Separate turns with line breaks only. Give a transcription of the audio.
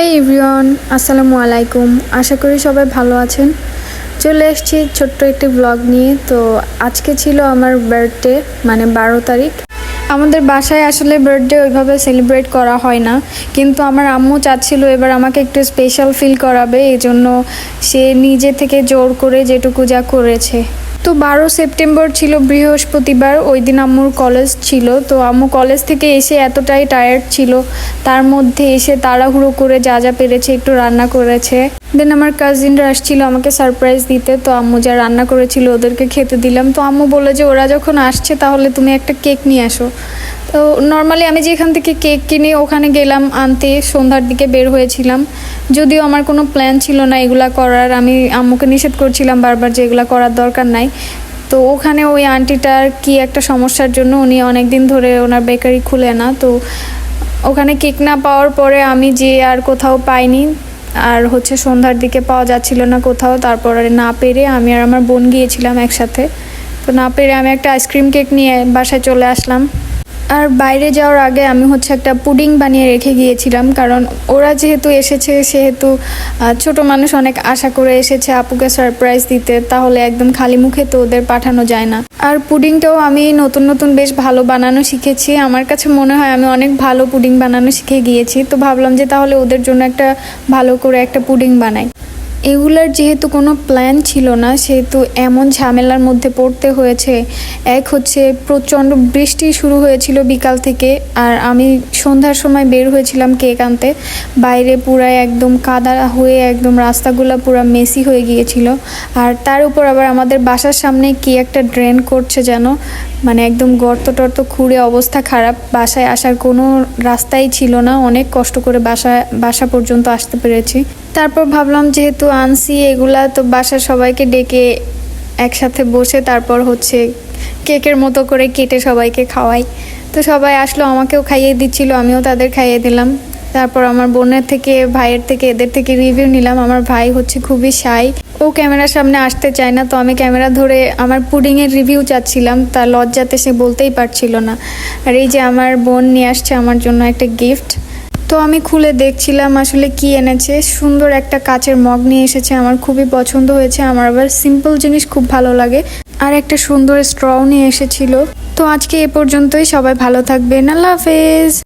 হেই everyone আসসালামু আলাইকুম। আশা করি সবাই ভালো আছেন। চলে এসেছি ছোট্ট একটি ব্লগ নিয়ে। তো আজকে ছিল আমার বার্থডে মানে বারো তারিখ। আমাদের বাসায় আসলে বার্থডে ওইভাবে সেলিব্রেট করা হয় না। কিন্তু আমার আম্মু চাচ্ছিল এবার আমাকে একটু স্পেশাল ফিল করাবে। এই জন্য সে নিজে থেকে জোর করে যেটুকু যা করেছে। তো বারো সেপ্টেম্বর ছিল বৃহস্পতিবার, ওই দিন আম্মুর কলেজ ছিল। তো আম্মু কলেজ থেকে এসে এতটাই টায়ার্ড ছিল। তার মধ্যে এসে তাড়াহুড়ো করে যা যা পেরেছে একটু রান্না করেছে। দেন আমার কাজিনরা আসছিল আমাকে সারপ্রাইজ দিতে। তো আম্মু যা রান্না করেছিল ওদেরকে খেতে দিলাম। তো আম্মু বলে যে, ওরা যখন আসছে তাহলে তুমি একটা কেক নিয়ে আসো। তো নর্মালি আমি যেখান থেকে কেক কিনি, ওখানে গেলাম, আনতে সন্ধ্যার দিকে বের হয়েছিলাম। যদিও আমার কোনো প্ল্যান ছিল না এগুলা করার, আমি আম্মুকে নিষেধ করছিলাম বারবার যে এগুলা করার দরকার নাই। তো ওখানে ওই আন্টিটার কি একটা সমস্যার জন্য উনি অনেক দিন ধরে ওনার বেকারি খুলে না, তো ওখানে কেক না পাওয়ার পরে আমি যে আর কোথাও পাইনি, আর হচ্ছে সন্ধ্যার দিকে পাওয়া যাচ্ছিল না কোথাও, তারপরে না পেরে আমি আর আমার বোন গিয়েছিলাম একসাথে। তো না পেরে আমি একটা আইসক্রিম কেক নিয়ে বাসায় চলে আসলাম। আর বাইরে যাওয়ার আগে আমি হচ্ছে একটা পুডিং বানিয়ে রেখে গিয়েছিলাম, কারণ ওরা যেহেতু এসেছে, সেহেতু ছোট মানুষ অনেক আশা করে এসেছে আপুকে সারপ্রাইজ দিতে, তাহলে একদম খালি মুখে তো ওদের পাঠানো যায় না। আর পুডিংটাও আমি নতুন নতুন বেশ ভালো বানানো শিখেছি। আমার কাছে মনে হয় আমি অনেক ভালো পুডিং বানানো শিখে গিয়েছি, তো ভাবলাম যে তাহলে ওদের জন্য একটা ভালো করে একটা পুডিং বানাই। এগুলার যেহেতু কোনো প্ল্যান ছিল না, সেহেতু এমন ঝামেলার মধ্যে পড়তে হয়েছে। এক হচ্ছে প্রচণ্ড বৃষ্টি শুরু হয়েছিল বিকাল থেকে, আর আমি সন্ধ্যার সময় বের হয়েছিলাম কেক আনতে। বাইরে পুরাই একদম কাদা হয়ে একদম রাস্তাগুলো পুরো মেসি হয়ে গিয়েছিল। আর তার উপর আবার আমাদের বাসার সামনে কি একটা ড্রেন করছে যেন মানে একদম গর্ত টর্ত খুঁড়ে অবস্থা খারাপ। বাসায় আসার কোনো রাস্তাই ছিল না, অনেক কষ্ট করে বাসা বাসা পর্যন্ত আসতে পেরেছি। তারপর ভাবলাম যেহেতু আনছি এগুলা তো বাসার সবাইকে ডেকে একসাথে বসে তারপর হচ্ছে কেকের মতো করে কেটে সবাইকে খাওয়াই। তো সবাই আসলো, আমাকেও খাইয়ে দিচ্ছিল, আমিও তাদের খাইয়ে দিলাম। তারপর আমার বোনের থেকে, ভাইয়ের থেকে, এদের থেকে রিভিউ নিলাম। আমার ভাই হচ্ছে খুবই সাই ও ক্যামেরার সামনে আসতে চায় না। তো আমি ক্যামেরা ধরে আমার পুডিংয়ের রিভিউ চাচ্ছিলাম, তার লজ্জাতে সে বলতেই পারছিল না। আর এই যে আমার বোন নিয়ে আসছে আমার জন্য একটা গিফট তো আমি খুলে দেখছিলাম আসলে কি এনেছে। সুন্দর একটা কাচের মগ নিয়ে এসেছে, আমার খুবই পছন্দ হয়েছে, আমার আবার সিম্পল জিনিস খুব ভালো লাগে। আর একটা সুন্দর স্ট্রও নিয়ে এসেছিল। তো আজকে এ পর্যন্তই, সবাই ভালো থাকবেন, আল্লাহ হাফেজ।